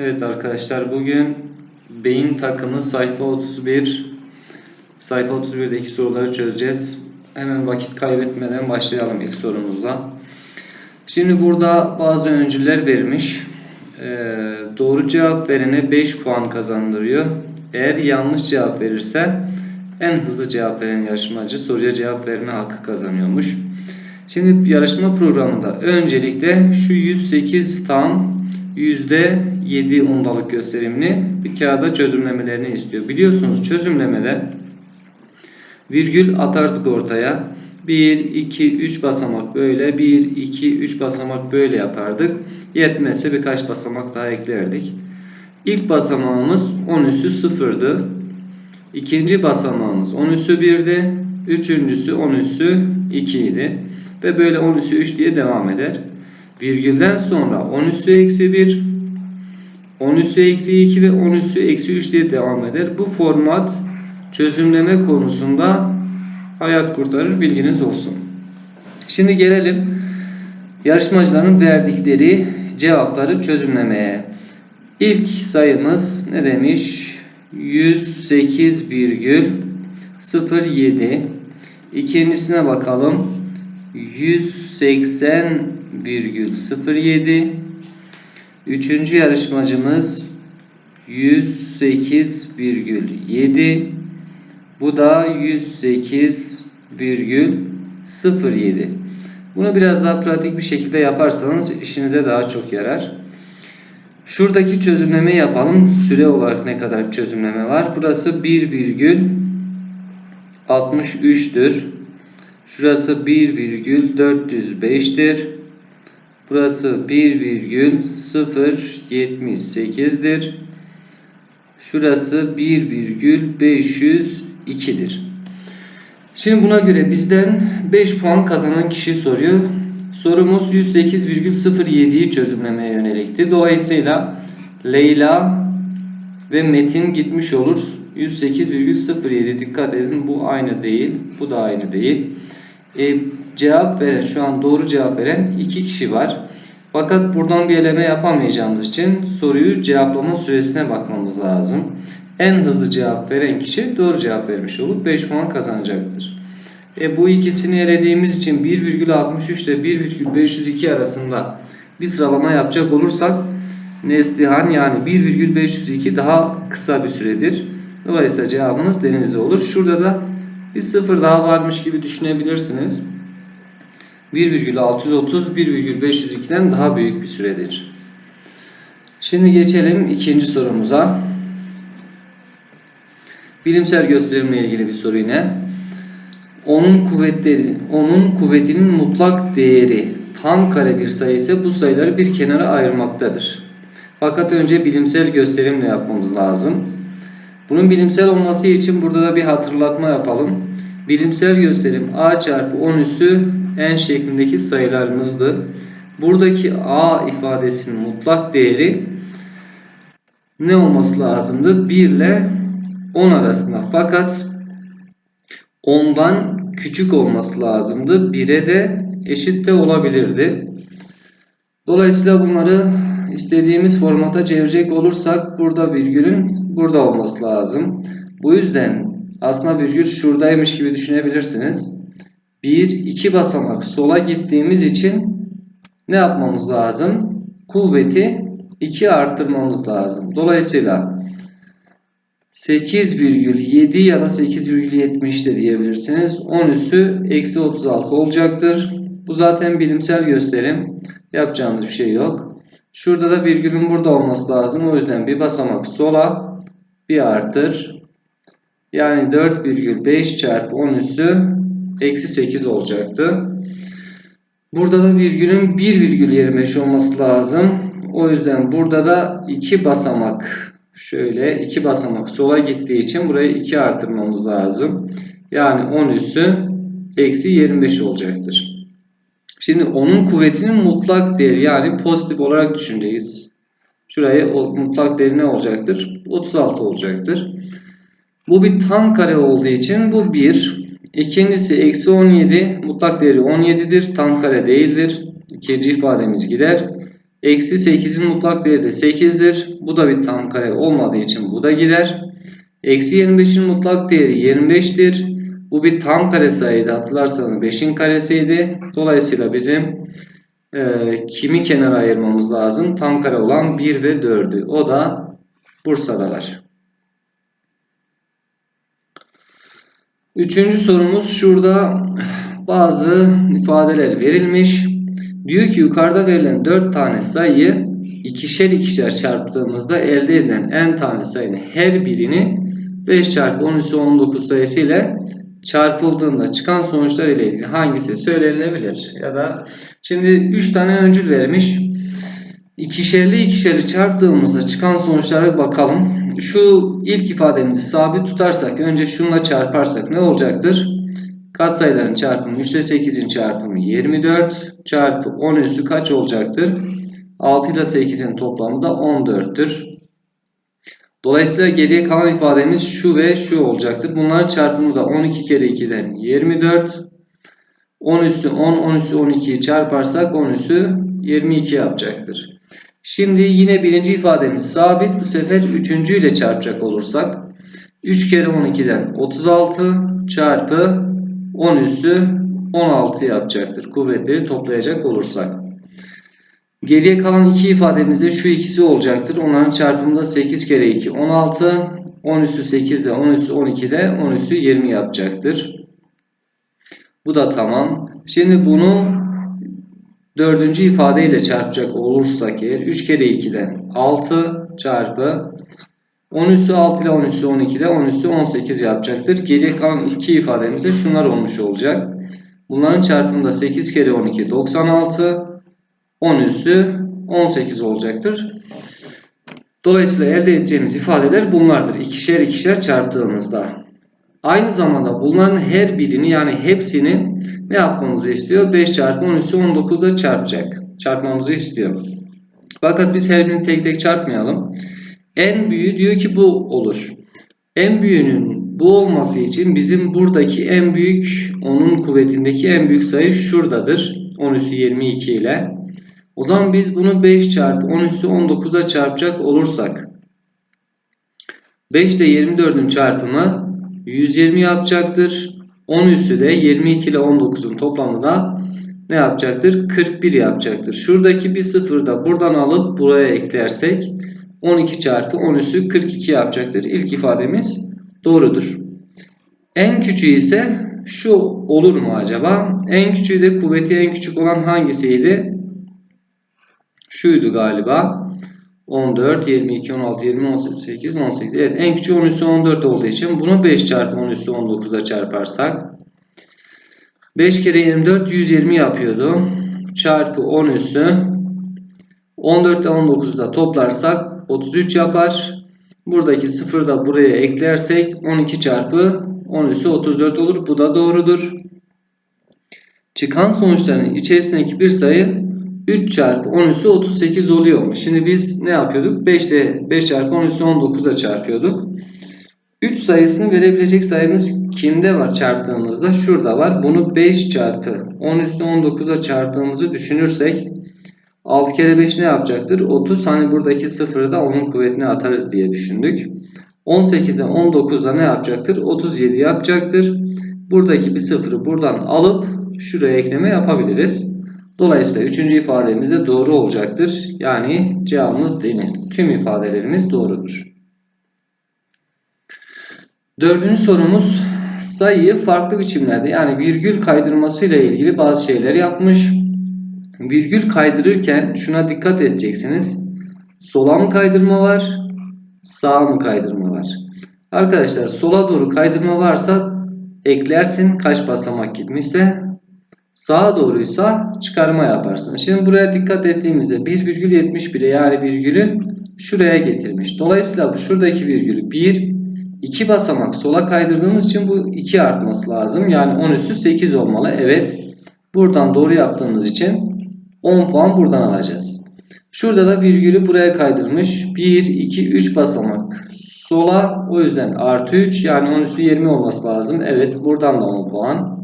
Evet arkadaşlar bugün beyin takımı sayfa 31 sayfa 31'deki soruları çözeceğiz. Hemen vakit kaybetmeden başlayalım ilk sorumuzla. Şimdi burada bazı öncüler vermiş. Ee, doğru cevap verene 5 puan kazandırıyor. Eğer yanlış cevap verirse en hızlı cevap veren yarışmacı soruya cevap verme hakkı kazanıyormuş. Şimdi yarışma programında öncelikle şu 108 tam %7 ondalık gösterimini bir kağıda çözümlemelerini istiyor. Biliyorsunuz çözümlemede virgül atardık ortaya. 1, 2, 3 basamak böyle. 1, 2, 3 basamak böyle yapardık. Yetmezse birkaç basamak daha eklerdik. İlk basamağımız 10 üssü 0'dı. İkinci basamağımız 10 üssü 1'di. Üçüncüsü 10 üssü 2 idi. Ve böyle 10 üssü 3 diye devam eder. Virgülden sonra 10 üssü eksi 1, 10 üssü eksi 2 ve 10 üssü eksi 3 diye devam eder. Bu format çözümleme konusunda hayat kurtarır bilginiz olsun. Şimdi gelelim yarışmacıların verdikleri cevapları çözümlemeye. İlk sayımız ne demiş? 108,07 İkincisine bakalım. 180,07 Üçüncü yarışmacımız 108,7 Bu da 108,07 Bunu biraz daha pratik bir şekilde yaparsanız işinize daha çok yarar. Şuradaki çözümleme yapalım. Süre olarak ne kadar çözümleme var? Burası 1,63'tür. Şurası 1,405'tir. Burası 1,078'dir. Şurası 1,502'dir. Şimdi buna göre bizden 5 puan kazanan kişi soruyor. Sorumuz 108,07'yi çözümlemeye yönelikti. Dolayısıyla Leyla ve Metin gitmiş olur. 108,07 dikkat edin bu aynı değil. Bu da aynı değil. E, cevap veren şu an doğru cevap veren iki kişi var. Fakat buradan bir eleme yapamayacağımız için soruyu cevaplama süresine bakmamız lazım. En hızlı cevap veren kişi doğru cevap vermiş olup 5 puan kazanacaktır. E, bu ikisini elediğimiz için 1,63 ile 1,502 arasında bir sıralama yapacak olursak Neslihan yani 1,502 daha kısa bir süredir. Dolayısıyla cevabımız denizli olur. Şurada da bir sıfır daha varmış gibi düşünebilirsiniz. 1,630 1,502'den daha büyük bir süredir. Şimdi geçelim ikinci sorumuza. Bilimsel gösterimle ilgili bir soru yine. Onun kuvvetleri, onun kuvvetinin mutlak değeri tam kare bir sayı ise bu sayıları bir kenara ayırmaktadır. Fakat önce bilimsel gösterimle yapmamız lazım. Bunun bilimsel olması için burada da bir hatırlatma yapalım. Bilimsel gösterim a çarpı 10 üssü n şeklindeki sayılarımızdı. Buradaki a ifadesinin mutlak değeri ne olması lazımdı? 1 ile 10 arasında. Fakat 10'dan küçük olması lazımdı. 1'e de eşit de olabilirdi. Dolayısıyla bunları istediğimiz formata çevirecek olursak burada virgülün burada olması lazım. Bu yüzden aslında virgül şuradaymış gibi düşünebilirsiniz. 1 2 basamak sola gittiğimiz için ne yapmamız lazım? Kuvveti 2 arttırmamız lazım. Dolayısıyla 8,7 ya da 8,70 de diyebilirsiniz. 10 üssü eksi 36 olacaktır. Bu zaten bilimsel gösterim. Yapacağımız bir şey yok. Şurada da virgülün burada olması lazım. O yüzden bir basamak sola bir artır. Yani 4,5 çarpı 10 üssü eksi 8 olacaktı. Burada da virgülün 1,25 olması lazım. O yüzden burada da 2 basamak şöyle 2 basamak sola gittiği için burayı 2 artırmamız lazım. Yani 10 üssü eksi 25 olacaktır. Şimdi onun kuvvetinin mutlak değeri yani pozitif olarak düşüneceğiz. Şuraya mutlak değeri ne olacaktır? 36 olacaktır. Bu bir tam kare olduğu için bu 1. İkincisi eksi 17 mutlak değeri 17'dir. Tam kare değildir. İkinci ifademiz gider. Eksi 8'in mutlak değeri de 8'dir. Bu da bir tam kare olmadığı için bu da gider. Eksi 25'in mutlak değeri 25'tir. Bu bir tam kare sayıydı. Hatırlarsanız 5'in karesiydi. Dolayısıyla bizim e, kimi kenara ayırmamız lazım? Tam kare olan 1 ve 4'ü. O da Bursa'dalar. Üçüncü sorumuz şurada bazı ifadeler verilmiş. Diyor ki yukarıda verilen 4 tane sayıyı ikişer ikişer çarptığımızda elde edilen n tane sayının her birini 5 çarpı 10 üssü 19 sayısı ile çarpıldığında çıkan sonuçlar ile ilgili hangisi söylenebilir? Ya da şimdi 3 tane öncül vermiş. İkişerli ikişerli çarptığımızda çıkan sonuçlara bakalım. Şu ilk ifademizi sabit tutarsak önce şunla çarparsak ne olacaktır? Katsayıların çarpımı 3 ile 8'in çarpımı 24 çarpı 10 üssü kaç olacaktır? 6 ile 8'in toplamı da 14'tür. Dolayısıyla geriye kalan ifademiz şu ve şu olacaktır. Bunların çarpımı da 12 kere 2'den 24. 10 üssü 10, 10 üssü 12'yi çarparsak 10 üssü 22 yapacaktır. Şimdi yine birinci ifademiz sabit. Bu sefer üçüncü ile çarpacak olursak 3 kere 12'den 36 çarpı 10 üssü 16 yapacaktır. Kuvvetleri toplayacak olursak. Geriye kalan iki ifademizde şu ikisi olacaktır. Onların çarpımı da 8 kere 2 16. 10 üssü 8 de 10 üssü 12 de 10 üssü 20 yapacaktır. Bu da tamam. Şimdi bunu dördüncü ifadeyle çarpacak olursak eğer 3 kere 2'den 6 çarpı 10 üssü 6 ile 10 üssü 12 de 10 üssü 18 yapacaktır. Geriye kalan iki ifademizde şunlar olmuş olacak. Bunların çarpımı da 8 kere 12 96 10 üssü 18 olacaktır. Dolayısıyla elde edeceğimiz ifadeler bunlardır. İkişer ikişer çarptığımızda. Aynı zamanda bunların her birini yani hepsini ne yapmamızı istiyor? 5 çarpı 10 üssü 19'da çarpacak. Çarpmamızı istiyor. Fakat biz her birini tek tek çarpmayalım. En büyüğü diyor ki bu olur. En büyüğünün bu olması için bizim buradaki en büyük onun kuvvetindeki en büyük sayı şuradadır. 10 üssü 22 ile. O zaman biz bunu 5 çarpı 10 üssü 19'a çarpacak olursak 5 ile 24'ün çarpımı 120 yapacaktır. 10 üssü de 22 ile 19'un toplamı da ne yapacaktır? 41 yapacaktır. Şuradaki bir sıfır da buradan alıp buraya eklersek 12 çarpı 10 üssü 42 yapacaktır. İlk ifademiz doğrudur. En küçüğü ise şu olur mu acaba? En küçüğü de kuvveti en küçük olan hangisiydi? Şuydu galiba. 14, 22, 16, 20, 18, 18. Evet en küçüğü 10 üssü 14 olduğu için bunu 5 çarpı 10 üssü 19'a çarparsak 5 kere 24 120 yapıyordu. Çarpı 10 üssü 14 ile 19'u da toplarsak 33 yapar. Buradaki 0 da buraya eklersek 12 çarpı 10 üssü 34 olur. Bu da doğrudur. Çıkan sonuçların içerisindeki bir sayı 3 çarpı 10 üssü 38 oluyormuş. Şimdi biz ne yapıyorduk? 5 ile 5 çarpı 10 üssü 19'a çarpıyorduk. 3 sayısını verebilecek sayımız kimde var çarptığımızda? Şurada var. Bunu 5 çarpı 10 üssü 19'a çarptığımızı düşünürsek 6 kere 5 ne yapacaktır? 30. Hani buradaki sıfırı da onun kuvvetine atarız diye düşündük. 18'den 19'da ne yapacaktır? 37 yapacaktır. Buradaki bir sıfırı buradan alıp şuraya ekleme yapabiliriz. Dolayısıyla üçüncü ifademiz de doğru olacaktır. Yani cevabımız deniz. Tüm ifadelerimiz doğrudur. Dördüncü sorumuz sayıyı farklı biçimlerde yani virgül kaydırması ile ilgili bazı şeyler yapmış. Virgül kaydırırken şuna dikkat edeceksiniz. Sola mı kaydırma var? Sağa mı kaydırma var? Arkadaşlar sola doğru kaydırma varsa eklersin kaç basamak gitmişse sağa doğruysa çıkarma yaparsın. Şimdi buraya dikkat ettiğimizde 1,71'e yani virgülü şuraya getirmiş. Dolayısıyla bu şuradaki virgülü 1 2 basamak sola kaydırdığımız için bu 2 artması lazım. Yani 10 üssü 8 olmalı. Evet. Buradan doğru yaptığımız için 10 puan buradan alacağız. Şurada da virgülü buraya kaydırmış. 1, 2, 3 basamak sola. O yüzden artı 3 yani 10 üssü 20 olması lazım. Evet buradan da 10 puan.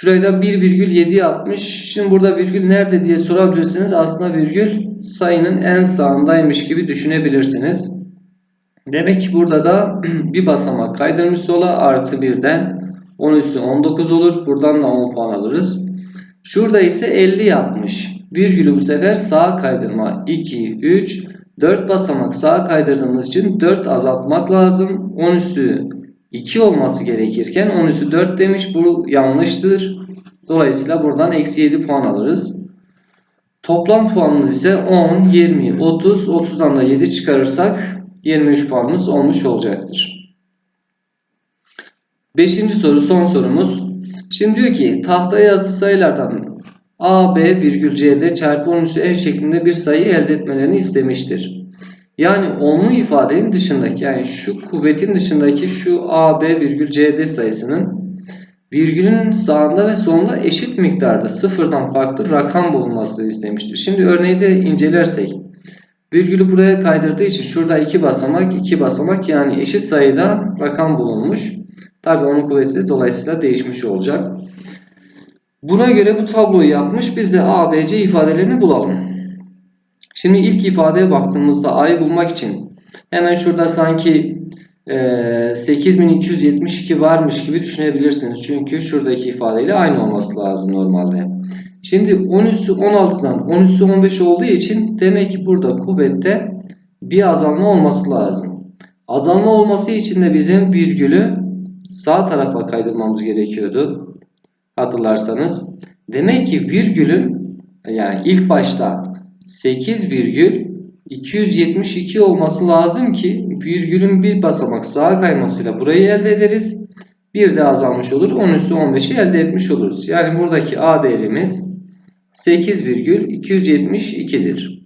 Şurayı da 1,7 yapmış. Şimdi burada virgül nerede diye sorabilirsiniz. Aslında virgül sayının en sağındaymış gibi düşünebilirsiniz. Demek ki burada da bir basamak kaydırmış sola artı 1'den 10 üssü 19 olur. Buradan da 10 puan alırız. Şurada ise 50 yapmış. Virgülü bu sefer sağa kaydırma. 2, 3, 4 basamak sağa kaydırdığımız için 4 azaltmak lazım. 10 üssü 2 olması gerekirken 10 üssü 4 demiş. Bu yanlıştır. Dolayısıyla buradan eksi 7 puan alırız. Toplam puanımız ise 10, 20, 30, 30'dan da 7 çıkarırsak 23 puanımız olmuş olacaktır. Beşinci soru son sorumuz. Şimdi diyor ki tahtaya yazılı sayılardan A, B, virgül C'de çarpı 10 üssü F şeklinde bir sayı elde etmelerini istemiştir. Yani onlu ifadenin dışındaki yani şu kuvvetin dışındaki şu A, B, virgül CD sayısının virgülün sağında ve solunda eşit miktarda sıfırdan farklı rakam bulunmasını istemiştir. Şimdi örneği de incelersek virgülü buraya kaydırdığı için şurada iki basamak iki basamak yani eşit sayıda rakam bulunmuş. Tabi onun kuvveti de dolayısıyla değişmiş olacak. Buna göre bu tabloyu yapmış. Biz de A, B, C ifadelerini bulalım. Şimdi ilk ifadeye baktığımızda A'yı bulmak için hemen şurada sanki e, 8272 varmış gibi düşünebilirsiniz. Çünkü şuradaki ifadeyle aynı olması lazım normalde. Şimdi 10 üssü 16'dan 10 üssü 15 olduğu için demek ki burada kuvvette bir azalma olması lazım. Azalma olması için de bizim virgülü sağ tarafa kaydırmamız gerekiyordu. Hatırlarsanız. Demek ki virgülün yani ilk başta 8,272 olması lazım ki virgülün bir basamak sağa kaymasıyla burayı elde ederiz. Bir de azalmış olur. 10 üssü 15'i elde etmiş oluruz. Yani buradaki A değerimiz 8,272'dir.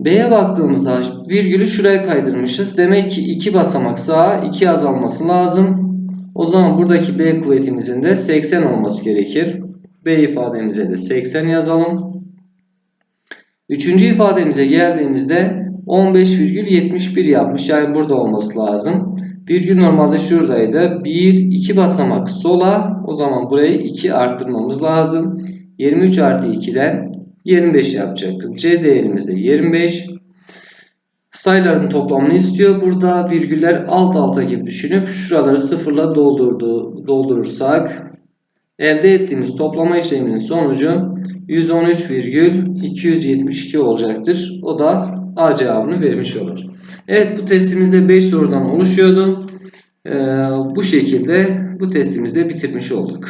B'ye baktığımızda virgülü şuraya kaydırmışız. Demek ki 2 basamak sağa 2 azalması lazım. O zaman buradaki B kuvvetimizin de 80 olması gerekir. B ifademize de 80 yazalım. Üçüncü ifademize geldiğimizde 15,71 yapmış. Yani burada olması lazım. Virgül normalde şuradaydı. 1, 2 basamak sola. O zaman burayı 2 arttırmamız lazım. 23 artı 2'den 25 yapacaktır. C değerimiz de 25. Sayıların toplamını istiyor. Burada virgüller alt alta gibi düşünüp şuraları sıfırla doldurdu, doldurursak elde ettiğimiz toplama işleminin sonucu 113,272 olacaktır. O da A cevabını vermiş olur. Evet bu testimizde 5 sorudan oluşuyordu. Ee, bu şekilde bu testimizde bitirmiş olduk.